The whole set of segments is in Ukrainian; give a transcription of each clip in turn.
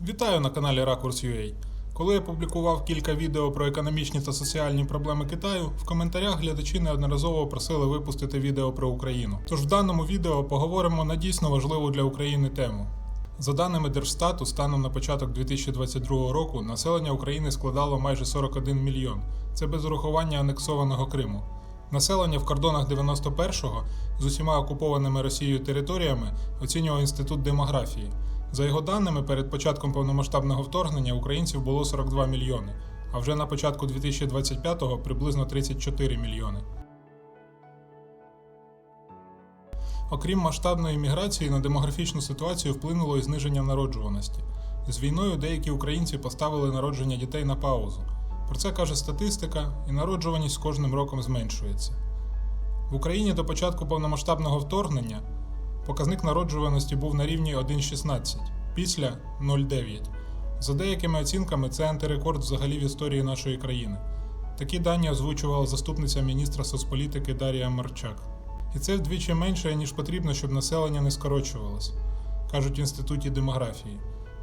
Вітаю на каналі Ракурс.ua. Коли я публікував кілька відео про економічні та соціальні проблеми Китаю, в коментарях глядачі неодноразово просили випустити відео про Україну. Тож в даному відео поговоримо на дійсно важливу для України тему. За даними Держстату, станом на початок 2022 року населення України складало майже 41 мільйон. Це без урахування анексованого Криму. Населення в кордонах 91-го з усіма окупованими Росією територіями оцінював інститут демографії. За його даними, перед початком повномасштабного вторгнення українців було 42 мільйони, а вже на початку 2025-го приблизно 34 мільйони. Окрім масштабної міграції, на демографічну ситуацію вплинуло і зниження народжуваності. З війною деякі українці поставили народження дітей на паузу. Про це каже статистика, і народжуваність з кожним роком зменшується. В Україні до початку повномасштабного вторгнення показник народжуваності був на рівні 1,16, після 0,9. За деякими оцінками, це антирекорд взагалі в історії нашої країни. Такі дані озвучувала заступниця міністра соцполітики Дарія Марчак. І це вдвічі менше, ніж потрібно, щоб населення не скорочувалось, кажуть в інституті демографії.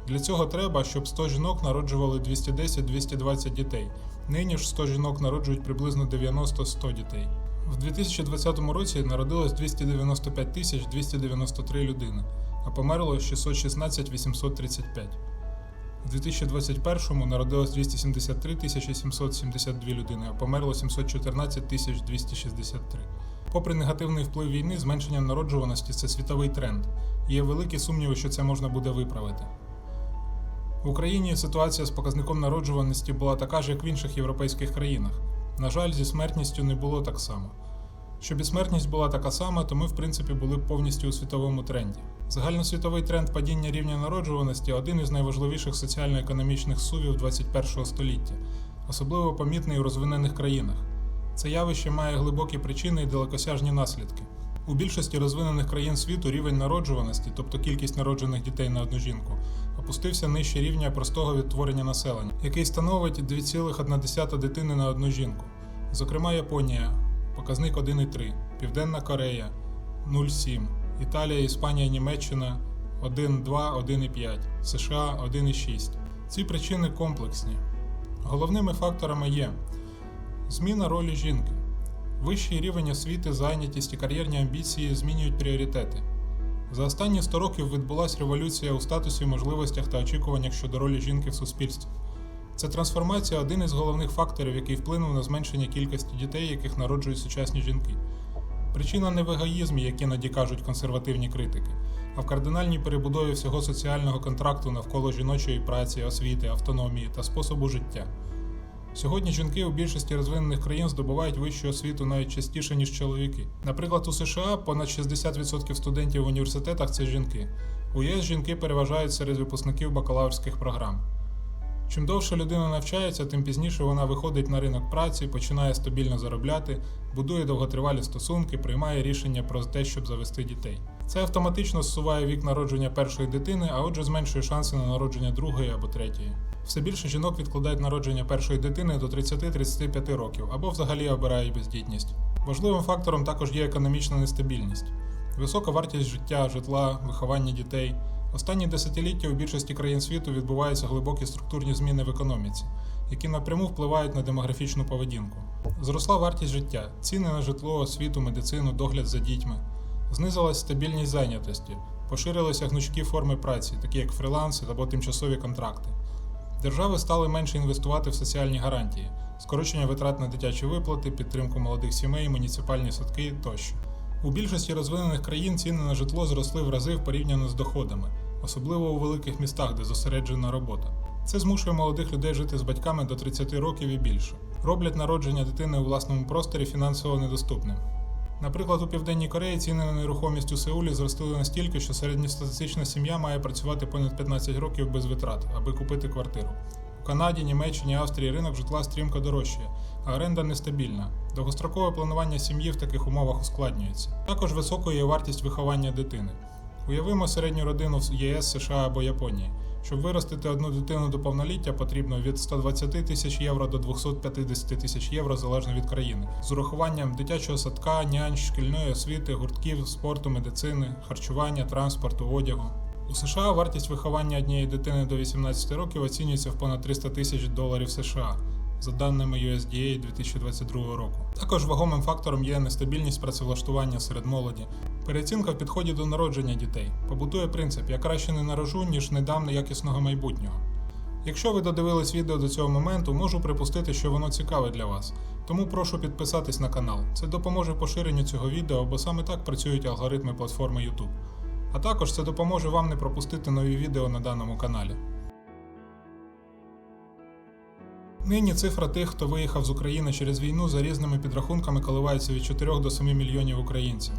Для цього треба, щоб 100 жінок народжували 210-220 дітей. Нині ж 100 жінок народжують приблизно 90-100 дітей. В 2020 році народилось 295 тисяч 293 людини, а померло 616 835. У 2021 народилось 273 тисячі 772 людини, а померло 714 тисяч 263. Попри негативний вплив війни, зменшення народжуваності це світовий тренд. Є великі сумніви, що це можна буде виправити. В Україні ситуація з показником народжуваності була така ж, як в інших європейських країнах. На жаль, зі смертністю не було так само. Щоб і смертність була така сама, то ми, в принципі, були б повністю у світовому тренді. Загальносвітовий тренд падіння рівня народжуваності один із найважливіших соціально-економічних сувів 21 століття, особливо помітний у розвинених країнах. Це явище має глибокі причини і далекосяжні наслідки. У більшості розвинених країн світу рівень народжуваності, тобто кількість народжених дітей на одну жінку, опустився нижче рівня простого відтворення населення, який становить 2,1 дитини на одну жінку. Зокрема, Японія показник 1,3, Південна Корея 0,7, Італія, Іспанія, Німеччина 1,2, 1,5, США 1,6. Ці причини комплексні. Головними факторами є зміна ролі жінки. Вищий рівень освіти, зайнятість і кар'єрні амбіції змінюють пріоритети. За останні 100 років відбулася революція у статусі, можливостях та очікуваннях щодо ролі жінки в суспільстві. Ця трансформація один із головних факторів, який вплинув на зменшення кількості дітей, яких народжують сучасні жінки. Причина не в егоїзмі, як іноді кажуть консервативні критики, а в кардинальній перебудові всього соціального контракту навколо жіночої праці, освіти, автономії та способу життя. Сьогодні жінки у більшості розвинених країн здобувають вищу освіту навіть частіше, ніж чоловіки. Наприклад, у США понад 60% студентів в університетах це жінки. У ЄС жінки переважають серед випускників бакалаврських програм. Чим довше людина навчається, тим пізніше вона виходить на ринок праці, починає стабільно заробляти, будує довготривалі стосунки, приймає рішення про те, щоб завести дітей. Це автоматично зсуває вік народження першої дитини, а отже зменшує шанси на народження другої або третьої. Все більше жінок відкладають народження першої дитини до 30-35 років або взагалі обирають бездітність. Важливим фактором також є економічна нестабільність, висока вартість життя, житла, виховання дітей. Останні десятиліття у більшості країн світу відбуваються глибокі структурні зміни в економіці, які напряму впливають на демографічну поведінку. Зросла вартість життя, ціни на житло, освіту, медицину, догляд за дітьми. Знизилась стабільність зайнятості, поширилися гнучкі форми праці, такі як фріланси або тимчасові контракти. Держави стали менше інвестувати в соціальні гарантії, скорочення витрат на дитячі виплати, підтримку молодих сімей, муніципальні садки тощо. У більшості розвинених країн ціни на житло зросли в рази порівняно з доходами, особливо у великих містах, де зосереджена робота. Це змушує молодих людей жити з батьками до 30 років і більше, роблять народження дитини у власному просторі фінансово недоступним. Наприклад, у Південній Кореї ціни на нерухомість у Сеулі зростили настільки, що середньостатистична сім'я має працювати понад 15 років без витрат, аби купити квартиру. У Канаді, Німеччині, Австрії ринок житла стрімко дорожчає, а оренда нестабільна. Довгострокове планування сім'ї в таких умовах ускладнюється. Також високою є вартість виховання дитини. Уявимо середню родину в ЄС, США або Японії. Щоб виростити одну дитину до повноліття, потрібно від 120 тисяч євро до 250 тисяч євро залежно від країни, з урахуванням дитячого садка, нянь, шкільної освіти, гуртків, спорту, медицини, харчування, транспорту, одягу. У США вартість виховання однієї дитини до 18 років оцінюється в понад 300 тисяч доларів США, за даними USDA 2022 року. Також вагомим фактором є нестабільність працевлаштування серед молоді. Переоцінка в підході до народження дітей побутує принцип: я краще не народжу, ніж не дам якісного майбутнього. Якщо ви додивились відео до цього моменту, можу припустити, що воно цікаве для вас. Тому прошу підписатись на канал. Це допоможе поширенню цього відео, бо саме так працюють алгоритми платформи YouTube. А також це допоможе вам не пропустити нові відео на даному каналі. Нині цифра тих, хто виїхав з України через війну, за різними підрахунками коливається від 4 до 7 мільйонів українців.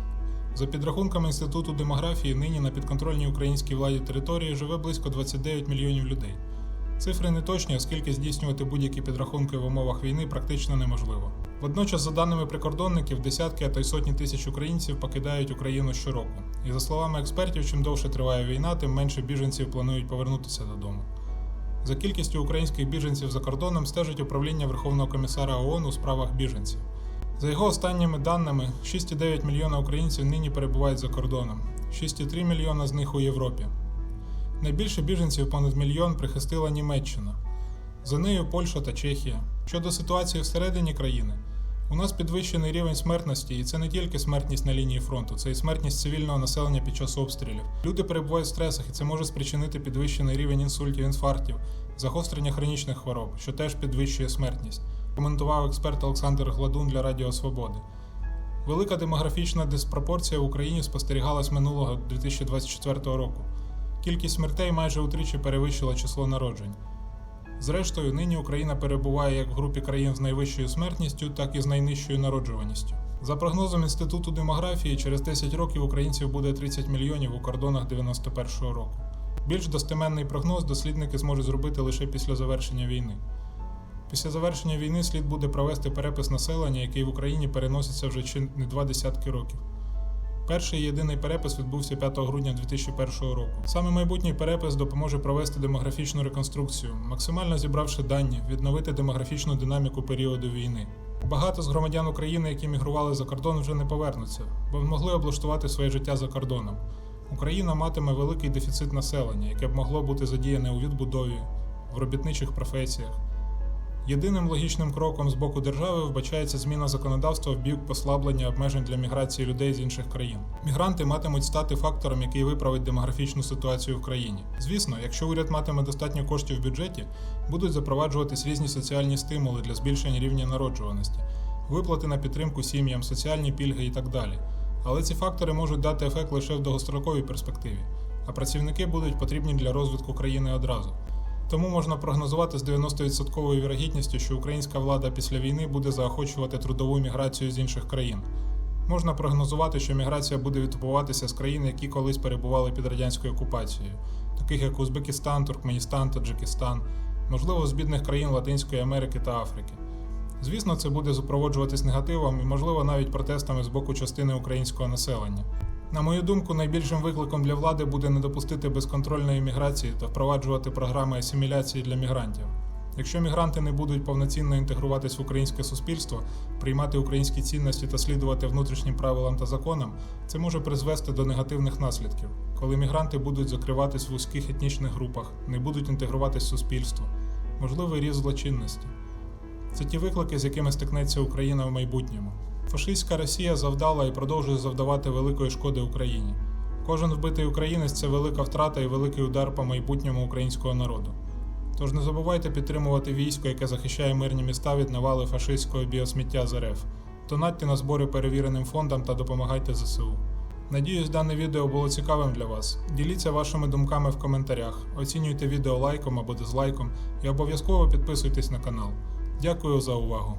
За підрахунками Інституту демографії, нині на підконтрольній українській владі території живе близько 29 мільйонів людей. Цифри не точні, оскільки здійснювати будь-які підрахунки в умовах війни практично неможливо. Водночас, за даними прикордонників, десятки, а то й сотні тисяч українців покидають Україну щороку. І за словами експертів, чим довше триває війна, тим менше біженців планують повернутися додому. За кількістю українських біженців за кордоном стежить управління Верховного комісара ООН у справах біженців. За його останніми даними, 6,9 мільйона українців нині перебувають за кордоном, 6,3 мільйона з них у Європі. Найбільше біженців понад мільйон прихистила Німеччина. За нею Польща та Чехія. Щодо ситуації всередині країни, у нас підвищений рівень смертності, і це не тільки смертність на лінії фронту, це і смертність цивільного населення під час обстрілів. Люди перебувають в стресах, і це може спричинити підвищений рівень інсультів, інфарктів, загострення хронічних хвороб, що теж підвищує смертність. Коментував експерт Олександр Гладун для Радіо Свободи. Велика демографічна диспропорція в Україні спостерігалась минулого 2024 року. Кількість смертей майже утричі перевищила число народжень. Зрештою, нині Україна перебуває як в групі країн з найвищою смертністю, так і з найнижчою народжуваністю. За прогнозом Інституту демографії, через 10 років українців буде 30 мільйонів у кордонах 91-го року. Більш достеменний прогноз дослідники зможуть зробити лише після завершення війни. Після завершення війни слід буде провести перепис населення, який в Україні переноситься вже чи не два десятки років. Перший і єдиний перепис відбувся 5 грудня 2001 року. Саме майбутній перепис допоможе провести демографічну реконструкцію, максимально зібравши дані, відновити демографічну динаміку періоду війни. Багато з громадян України, які мігрували за кордон, вже не повернуться, бо могли облаштувати своє життя за кордоном. Україна матиме великий дефіцит населення, яке б могло бути задіяне у відбудові, в робітничих професіях. Єдиним логічним кроком з боку держави вбачається зміна законодавства в бік послаблення обмежень для міграції людей з інших країн. Мігранти матимуть стати фактором, який виправить демографічну ситуацію в країні. Звісно, якщо уряд матиме достатньо коштів в бюджеті, будуть запроваджуватись різні соціальні стимули для збільшення рівня народжуваності, виплати на підтримку сім'ям, соціальні пільги і так далі. Але ці фактори можуть дати ефект лише в довгостроковій перспективі, а працівники будуть потрібні для розвитку країни одразу. Тому можна прогнозувати з 90% вірогідністю, що українська влада після війни буде заохочувати трудову міграцію з інших країн. Можна прогнозувати, що міграція буде відбуватися з країн, які колись перебували під радянською окупацією, таких як Узбекистан, Туркменістан, Таджикистан, можливо, з бідних країн Латинської Америки та Африки. Звісно, це буде супроводжуватись негативом і, можливо, навіть протестами з боку частини українського населення. На мою думку, найбільшим викликом для влади буде не допустити безконтрольної міграції та впроваджувати програми асиміляції для мігрантів. Якщо мігранти не будуть повноцінно інтегруватись в українське суспільство, приймати українські цінності та слідувати внутрішнім правилам та законам, це може призвести до негативних наслідків, коли мігранти будуть закриватись в вузьких етнічних групах, не будуть інтегруватись в суспільство, можливий ріст злочинності. Це ті виклики, з якими стикнеться Україна в майбутньому. Фашистська Росія завдала і продовжує завдавати великої шкоди Україні. Кожен вбитий українець це велика втрата і великий удар по майбутньому українського народу. Тож не забувайте підтримувати військо, яке захищає мирні міста від навали фашистського біосміття з РФ. Донатьте на збори перевіреним фондам та допомагайте ЗСУ. Надіюсь, дане відео було цікавим для вас. Діліться вашими думками в коментарях, оцінюйте відео лайком або дизлайком і обов'язково підписуйтесь на канал. Дякую за увагу!